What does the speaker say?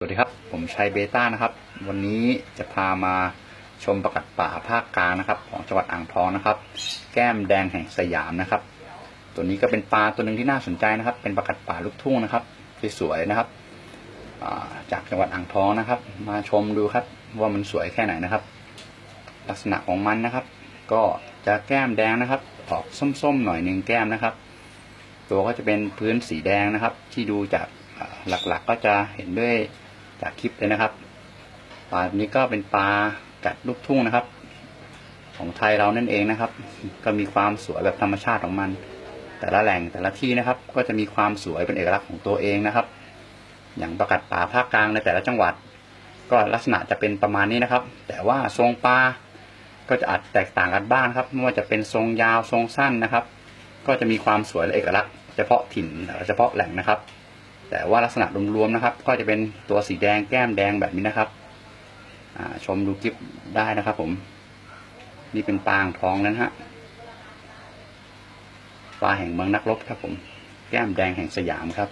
สวัสดีครับ ผมชัยเบต้านะครับ วันนี้จะพามาชมประกัดป่าภาคกลางนะครับ ของจังหวัดอ่างทองนะครับ แก้มแดงแห่งสยามนะครับ ตัวนี้ก็เป็นปลาตัวหนึ่งที่น่าสนใจนะครับ เป็นประกัดป่าลูกทุ่งนะครับสวยๆนะครับาจากจังหวัดอ่างทองนะครับ มาชมดูครับว่ามันสวยแค่ไหนนะครับ ลักษณะของมันนะครับ ก็จะแก้มแดงนะครับ ออกส้มๆหน่อยหนึ่งแก้มนะครับ ตัวก็จะเป็นพื้นสีแดงนะครับ ที่ดูจากาหลักๆก็จะเห็นด้วย จากคลิปเลยนะครับปลาตัวนี้ก็เป็นปลากัดลูกทุ่งนะครับ ของไทยเรานั่นเองนะครับ ก็มีความสวยแบบธรรมชาติของมัน แต่ละแหล่งแต่ละที่นะครับ ก็จะมีความสวยเป็นเอกลักษณ์ของตัวเองนะครับ อย่างประกัดป่าภาคกลางในแต่ละจังหวัด ก็ลักษณะจะเป็นประมาณนี้นะครับ แต่ว่าทรงปลาก็จะอาจแตกต่างกันบ้างครับไม่ว่าจะเป็นทรงยาวทรงสั้นนะครับ ก็จะมีความสวยและเอกลักษณ์ เฉพาะถิ่นเฉพาะแหล่งนะครับ แต่ว่าลักษณะรวมๆนะครับ ก็จะเป็นตัวสีแดงแก้มแดงแบบนี้นะครับชมดูคลิปได้นะครับ ผม นี่เป็นปาอ่างทองแล้วนะฮะปลาแห่งเมืองนักรบครับผม แก้มแดงแห่งสยามครับ